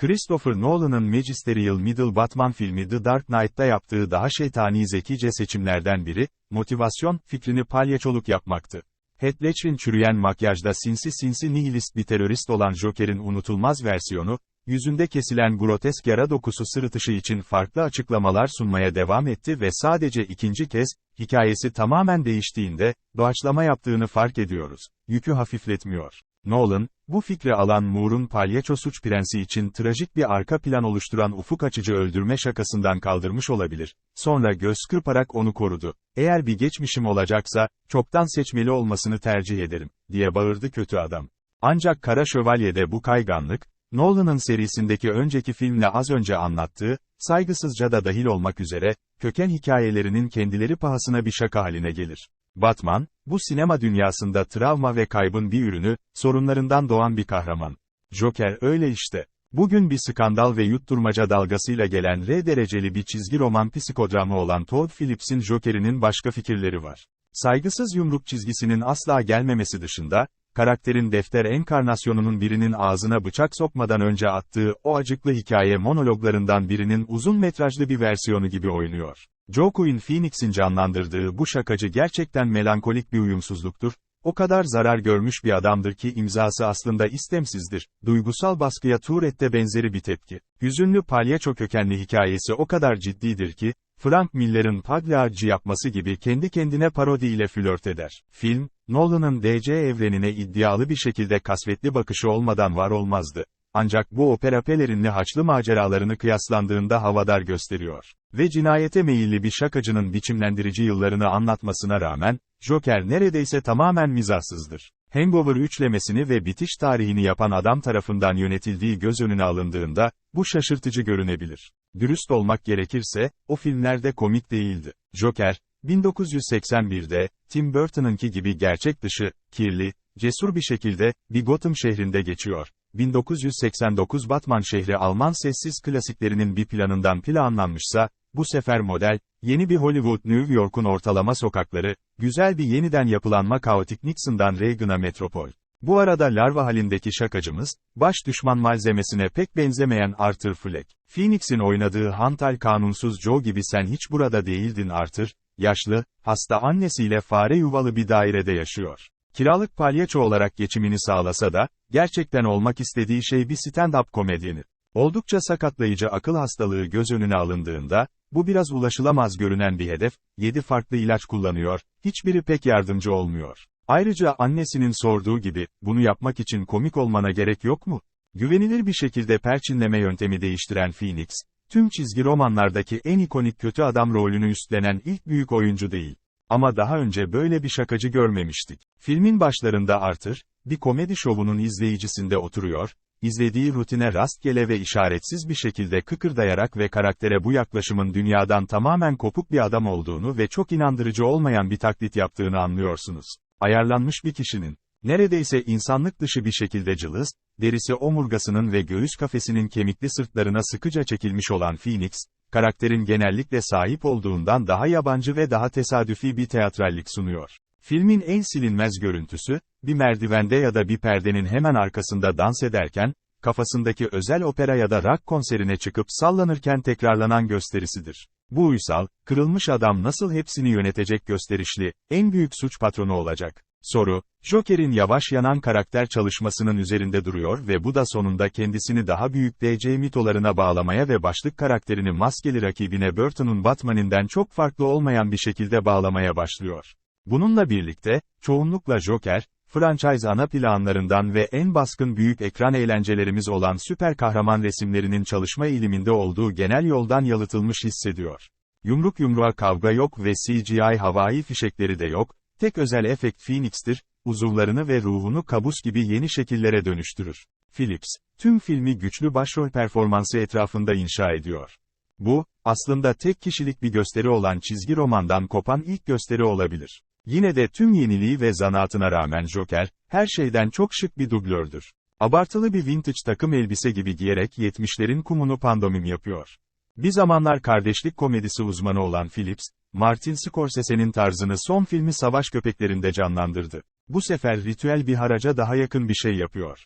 Christopher Nolan'ın Magisterial Middle Batman filmi The Dark Knight'ta yaptığı daha şeytani zekice seçimlerden biri, motivasyon, fikrini palyaçoluk yapmaktı. Heath Ledger'in çürüyen makyajda sinsi sinsi nihilist bir terörist olan Joker'in unutulmaz versiyonu, yüzünde kesilen grotesk yara dokusu sırıtışı için farklı açıklamalar sunmaya devam etti ve sadece ikinci kez, hikayesi tamamen değiştiğinde, doğaçlama yaptığını fark ediyoruz. Yükü hafifletmiyor. Nolan, bu fikri alan Moore'un palyaço suç prensi için trajik bir arka plan oluşturan ufuk açıcı öldürme şakasından kaldırmış olabilir. Sonra göz kırparak onu korudu. Eğer bir geçmişim olacaksa, çoktan seçmeli olmasını tercih ederim, diye bağırdı kötü adam. Ancak Kara Şövalye'de bu kayganlık, Nolan'ın serisindeki önceki filmle az önce anlattığı, saygısızca da dahil olmak üzere, köken hikayelerinin kendileri pahasına bir şaka haline gelir. Batman, bu sinema dünyasında travma ve kaybın bir ürünü, sorunlarından doğan bir kahraman. Joker öyle işte. Bugün bir skandal ve yutturmaca dalgasıyla gelen R dereceli bir çizgi roman psikodramı olan Todd Phillips'in Joker'inin başka fikirleri var. Saygısız yumruk çizgisinin asla gelmemesi dışında, karakterin defter enkarnasyonunun birinin ağzına bıçak sokmadan önce attığı o acıklı hikaye monologlarından birinin uzun metrajlı bir versiyonu gibi oynuyor. Joaquin Phoenix'in canlandırdığı bu şakacı gerçekten melankolik bir uyumsuzluktur, o kadar zarar görmüş bir adamdır ki imzası aslında istemsizdir. Duygusal baskıya Tourette'de benzeri bir tepki. Hüzünlü palyaço kökenli hikayesi o kadar ciddidir ki, Frank Miller'ın Pagliacci yapması gibi kendi kendine parodi ile flört eder. Film, Nolan'ın DC evrenine iddialı bir şekilde kasvetli bakışı olmadan var olmazdı. Ancak bu opera pelerinli haçlı maceralarını kıyaslandığında havadar gösteriyor. Ve cinayete meyilli bir şakacının biçimlendirici yıllarını anlatmasına rağmen, Joker neredeyse tamamen mizahsızdır. Hangover üçlemesini ve bitiş tarihini yapan adam tarafından yönetildiği göz önüne alındığında, bu şaşırtıcı görünebilir. Dürüst olmak gerekirse, o filmlerde komik değildi. Joker, 1981'de, Tim Burton'ınki gibi gerçek dışı, kirli, cesur bir şekilde, bir Gotham şehrinde geçiyor. 1989 Batman şehri Alman sessiz klasiklerinin bir planından planlanmışsa, bu sefer model, yeni bir Hollywood New York'un ortalama sokakları, güzel bir yeniden yapılanma kaotik Nixon'dan Reagan'a metropol. Bu arada larva halindeki şakacımız, baş düşman malzemesine pek benzemeyen Arthur Fleck. Phoenix'in oynadığı hantal kanunsuz Joe gibi sen hiç burada değildin Arthur, yaşlı, hasta annesiyle fare yuvalı bir dairede yaşıyor. Kiralık palyaço olarak geçimini sağlasa da, gerçekten olmak istediği şey bir stand-up komedyeni. Oldukça sakatlayıcı akıl hastalığı göz önüne alındığında, bu biraz ulaşılamaz görünen bir hedef, 7 farklı ilaç kullanıyor, hiçbiri pek yardımcı olmuyor. Ayrıca annesinin sorduğu gibi, bunu yapmak için komik olmana gerek yok mu? Güvenilir bir şekilde perçinleme yöntemi değiştiren Phoenix, tüm çizgi romanlardaki en ikonik kötü adam rolünü üstlenen ilk büyük oyuncu değil. Ama daha önce böyle bir şakacı görmemiştik. Filmin başlarında Arthur, bir komedi şovunun izleyicisinde oturuyor, izlediği rutine rastgele ve işaretsiz bir şekilde kıkırdayarak ve karaktere bu yaklaşımın dünyadan tamamen kopuk bir adam olduğunu ve çok inandırıcı olmayan bir taklit yaptığını anlıyorsunuz. Ayarlanmış bir kişinin, neredeyse insanlık dışı bir şekilde cılız, derisi omurgasının ve göğüs kafesinin kemikli sırtlarına sıkıca çekilmiş olan Phoenix, karakterin genellikle sahip olduğundan daha yabancı ve daha tesadüfi bir teatrallik sunuyor. Filmin en silinmez görüntüsü, bir merdivende ya da bir perdenin hemen arkasında dans ederken, kafasındaki özel opera ya da rock konserine çıkıp sallanırken tekrarlanan gösterisidir. Bu uysal, kırılmış adam nasıl hepsini yönetecek gösterişli, en büyük suç patronu olacak? Soru, Joker'in yavaş yanan karakter çalışmasının üzerinde duruyor ve bu da sonunda kendisini daha büyük DC mitolarına bağlamaya ve başlık karakterini maskeli rakibine Burton'un Batman'inden çok farklı olmayan bir şekilde bağlamaya başlıyor. Bununla birlikte, çoğunlukla Joker, franchise ana planlarından ve en baskın büyük ekran eğlencelerimiz olan süper kahraman resimlerinin çalışma eğiliminde olduğu genel yoldan yalıtılmış hissediyor. Yumruk yumruğa kavga yok ve CGI havai fişekleri de yok, tek özel efekt Phoenix'tir, uzuvlarını ve ruhunu kabus gibi yeni şekillere dönüştürür. Phillips, tüm filmi güçlü başrol performansı etrafında inşa ediyor. Bu, aslında tek kişilik bir gösteri olan çizgi romandan kopan ilk gösteri olabilir. Yine de tüm yeniliği ve zanaatına rağmen Joker, her şeyden çok şık bir dublördür. Abartılı bir vintage takım elbise gibi giyerek 70'lerin kumunu pandomim yapıyor. Bir zamanlar kardeşlik komedisi uzmanı olan Phillips, Martin Scorsese'nin tarzını son filmi Savaş Köpeklerinde canlandırdı. Bu sefer ritüel bir haraca daha yakın bir şey yapıyor.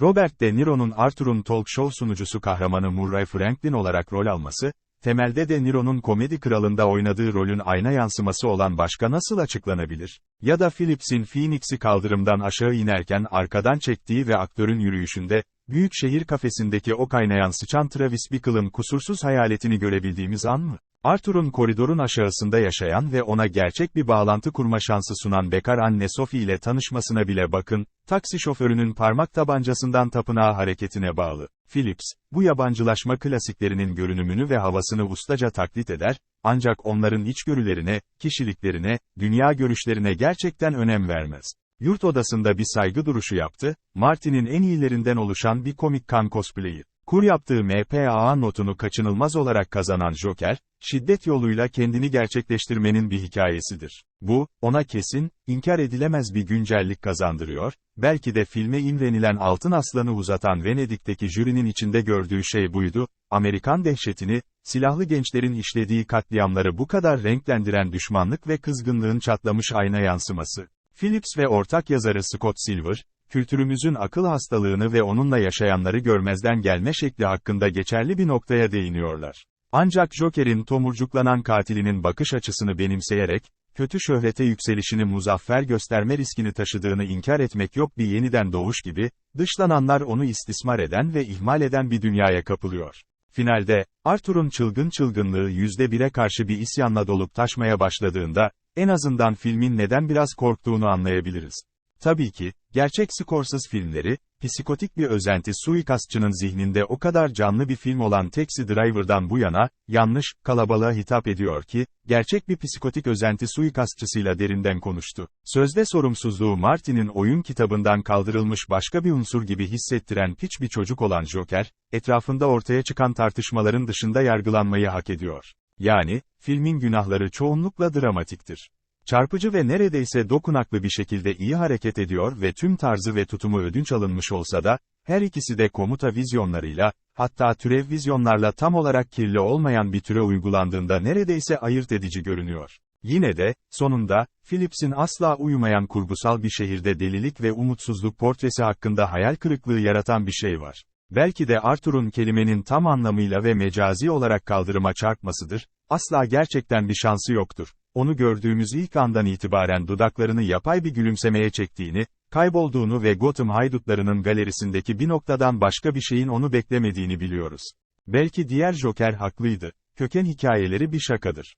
Robert De Niro'nun Arthur'un talk show sunucusu kahramanı Murray Franklin olarak rol alması, temelde De Niro'nun komedi kralında oynadığı rolün ayna yansıması olan başka nasıl açıklanabilir? Ya da Phillips'in Phoenix'i kaldırımdan aşağı inerken arkadan çektiği ve aktörün yürüyüşünde, büyük şehir kafesindeki o kaynayan sıçan Travis Bickle'ın kusursuz hayaletini görebildiğimiz an mı? Arthur'un koridorun aşağısında yaşayan ve ona gerçek bir bağlantı kurma şansı sunan bekar anne Sophie ile tanışmasına bile bakın, taksi şoförünün parmak tabancasından tapınağı hareketine bağlı. Phillips, bu yabancılaşma klasiklerinin görünümünü ve havasını ustaca taklit eder, ancak onların içgörülerine, kişiliklerine, dünya görüşlerine gerçekten önem vermez. Yurt odasında bir saygı duruşu yaptı, Martin'in en iyilerinden oluşan bir komik kan cosplay'i. Kur yaptığı MPAA notunu kaçınılmaz olarak kazanan Joker, şiddet yoluyla kendini gerçekleştirmenin bir hikayesidir. Bu, ona kesin, inkar edilemez bir güncellik kazandırıyor, belki de filme imrenilen altın aslanı uzatan Venedik'teki jürinin içinde gördüğü şey buydu, Amerikan dehşetini, silahlı gençlerin işlediği katliamları bu kadar renklendiren düşmanlık ve kızgınlığın çatlamış ayna yansıması. Phillips ve ortak yazarı Scott Silver, kültürümüzün akıl hastalığını ve onunla yaşayanları görmezden gelme şekli hakkında geçerli bir noktaya değiniyorlar. Ancak Joker'in tomurcuklanan katilinin bakış açısını benimseyerek, kötü şöhrete yükselişini muzaffer gösterme riskini taşıdığını inkar etmek yok bir yeniden doğuş gibi, dışlananlar onu istismar eden ve ihmal eden bir dünyaya kapılıyor. Finalde, Arthur'un çılgın çılgınlığı yüzde bire karşı bir isyanla dolup taşmaya başladığında, en azından filmin neden biraz korktuğunu anlayabiliriz. Tabii ki, gerçek skorsuz filmleri, psikotik bir özenti suikastçının zihninde o kadar canlı bir film olan Taxi Driver'dan bu yana, yanlış, kalabalığa hitap ediyor ki, gerçek bir psikotik özenti suikastçısıyla derinden konuştu. Sözde sorumsuzluğu Martin'in oyun kitabından kaldırılmış başka bir unsur gibi hissettiren piç bir çocuk olan Joker, etrafında ortaya çıkan tartışmaların dışında yargılanmayı hak ediyor. Yani, filmin günahları çoğunlukla dramatiktir. Çarpıcı ve neredeyse dokunaklı bir şekilde iyi hareket ediyor ve tüm tarzı ve tutumu ödünç alınmış olsa da, her ikisi de komuta vizyonlarıyla, hatta türev vizyonlarla tam olarak kirli olmayan bir türe uygulandığında neredeyse ayırt edici görünüyor. Yine de, sonunda, Phillips'in asla uyumayan kurgusal bir şehirde delilik ve umutsuzluk portresi hakkında hayal kırıklığı yaratan bir şey var. Belki de Arthur'un kelimenin tam anlamıyla ve mecazi olarak kaldırıma çarpmasıdır, asla gerçekten bir şansı yoktur. Onu gördüğümüz ilk andan itibaren dudaklarını yapay bir gülümsemeye çektiğini, kaybolduğunu ve Gotham haydutlarının galerisindeki bir noktadan başka bir şeyin onu beklemediğini biliyoruz. Belki diğer Joker haklıydı. Köken hikayeleri bir şakadır.